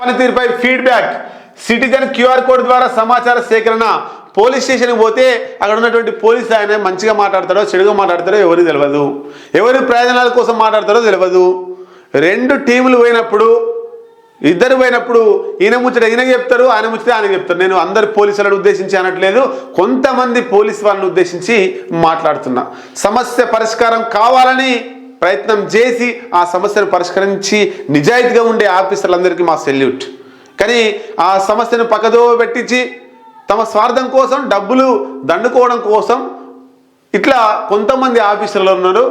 పనితీరుపై feedback citizen QR code ద్వారా సమాచార సేకరణ. పోలీస్ స్టేషన్కి పోతే అక్కడ ఉన్నటువంటి పోలీస్ ఆయన మంచిగా మాట్లాడతాడో చెడుగా మాట్లాడతాడో ఎవరు తెలియదు ఎవరి ప్రయోజనాల కోసం మాట్లాడతాడో తెలియదు రెండు టీములు పోయినప్పుడు ఇద్దరు పోయినప్పుడు ఈయన ముచ్చట ఈయన చెప్తారు ఆయన ముచ్చట ఆయన చెప్తారు. నేను అందరు పోలీసులను ఉద్దేశించి అనట్లేదు. కొంతమంది పోలీస్ వాళ్ళని ఉద్దేశించి మాట్లాడుతున్నా. సమస్య పరిష్కారం కావాలని ప్రయత్నం చేసి ఆ సమస్యను పరిష్కరించి నిజాయితీగా ఉండే ఆఫీసర్లందరికీ మా సెల్యూట్. కానీ ఆ సమస్యను పక్కదో పెట్టించి తమ స్వార్థం కోసం డబ్బులు దండుకోవడం కోసం ఇట్లా కొంతమంది ఆఫీసర్లు ఉన్నారు.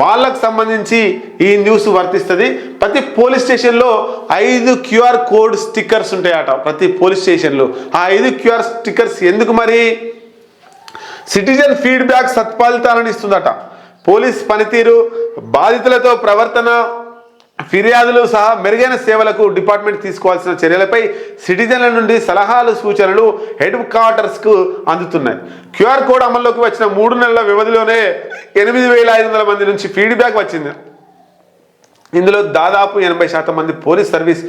వాళ్ళకు సంబంధించి ఈ న్యూస్ వర్తిస్తుంది. ప్రతి పోలీస్ స్టేషన్లో ఐదు క్యూఆర్ కోడ్ స్టిక్కర్స్ ఉంటాయట ప్రతి పోలీస్ స్టేషన్లో. ఆ ఐదు క్యూఆర్ స్టిక్కర్స్ ఎందుకు మరి? సిటిజన్ ఫీడ్బ్యాక్ సత్ఫలితాలను ఇస్తుందట. పోలీస్ పనితీరు బాధితులతో ప్రవర్తన ఫిర్యాదులు సహా మెరుగైన సేవలకు డిపార్ట్మెంట్ తీసుకోవాల్సిన చర్యలపై సిటిజన్ల నుండి సలహాలు సూచనలు హెడ్ క్వార్టర్స్కు అందుతున్నాయి. క్యూఆర్ కోడ్ అమల్లోకి వచ్చిన మూడు నెలల వ్యవధిలోనే ఎనిమిది వేల ఐదు వందల మంది నుంచి ఫీడ్బ్యాక్ వచ్చింది. ఇందులో దాదాపు ఎనభై శాతం మంది పోలీస్ సర్వీస్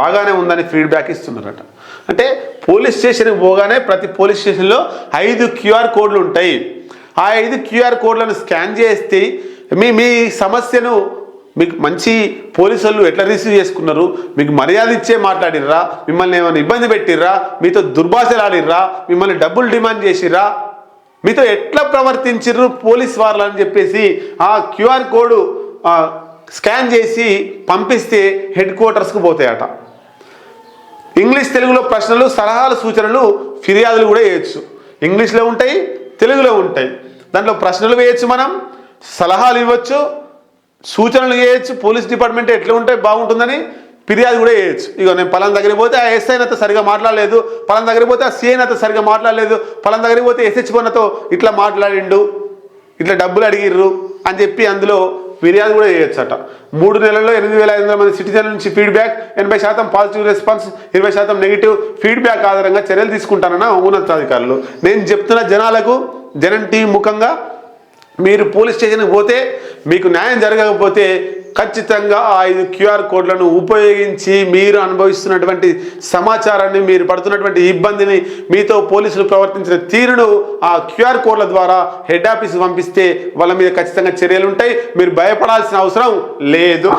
బాగానే ఉందని ఫీడ్బ్యాక్ ఇస్తున్నారట. అంటే పోలీస్ స్టేషన్కి పోగానే ప్రతి పోలీస్ స్టేషన్లో ఐదు క్యూఆర్ కోడ్లు ఉంటాయి. ఆ ఐదు క్యూఆర్ కోడ్లను స్కాన్ చేస్తే మీ మీ సమస్యను మీకు మంచి పోలీసు వాళ్ళు ఎట్లా రిసీవ్ చేసుకున్నారు? మీకు మర్యాద ఇచ్చే మాట్లాడిర్రా? మిమ్మల్ని ఏమైనా ఇబ్బంది పెట్టిర్రా? మీతో దుర్భాషలు ఆడిర్రా మిమ్మల్ని డబ్బులు డిమాండ్ చేసిర్రా? మీతో ఎట్లా ప్రవర్తించిర్రు పోలీస్ వాళ్ళు అని చెప్పేసి ఆ క్యూఆర్ కోడ్ స్కాన్ చేసి పంపిస్తే హెడ్ క్వార్టర్స్కి పోతాయట. ఇంగ్లీష్ తెలుగులో ప్రశ్నలు సలహాలు సూచనలు ఫిర్యాదులు కూడా వేయచ్చు ఇంగ్లీష్లో ఉంటాయి తెలుగులో ఉంటాయి. దాంట్లో ప్రశ్నలు వేయచ్చు మనం సలహాలు ఇవ్వచ్చు సూచనలు చేయొచ్చు పోలీస్ డిపార్ట్మెంట్ ఎట్లా ఉంటే బాగుంటుందని ఫిర్యాదు కూడా చేయొచ్చు ఇక నేను పలానా దగ్గరికి పోతే ఆ ఎస్ఐ నాతో సరిగా మాట్లాడలేదు పలానా దగ్గరికి పోతే ఆ సిఐ నాతో సరిగా మాట్లాడలేదు పలానా దగ్గరికి పోతే ఎస్హెచ్ నాతో ఇట్లా మాట్లాడిండు ఇట్లా డబ్బులు అడిగిర్రు అని చెప్పి అందులో ఫిర్యాదు కూడా చేయొచ్చట. మూడు నెలల్లో ఎనిమిది వేల ఐదు వందల మంది సిటిజన్ల నుంచి ఫీడ్బ్యాక్ ఎనభై శాతం పాజిటివ్ రెస్పాన్స్ ఇరవై శాతం నెగిటివ్ ఫీడ్బ్యాక్ ఆధారంగా చర్యలు తీసుకుంటానన్న ఉన్నతాధికారులు నేను చెప్తున్న జనాలకు జనం టీం ముఖంగా మీరు పోలీస్ స్టేషన్కి పోతే మీకు న్యాయం జరగకపోతే ఖచ్చితంగా ఆ ఐదు క్యూఆర్ కోడ్లను ఉపయోగించి మీరు అనుభవిస్తున్నటువంటి సమాచారాన్ని మీరు పడుతున్నటువంటి ఇబ్బందిని మీతో పోలీసులు ప్రవర్తించిన తీరును ఆ క్యూఆర్ కోడ్ల ద్వారా హెడ్ ఆఫీస్ పంపిస్తే వాళ్ళ మీద ఖచ్చితంగా చర్యలు ఉంటాయి మీరు భయపడాల్సిన అవసరం లేదు.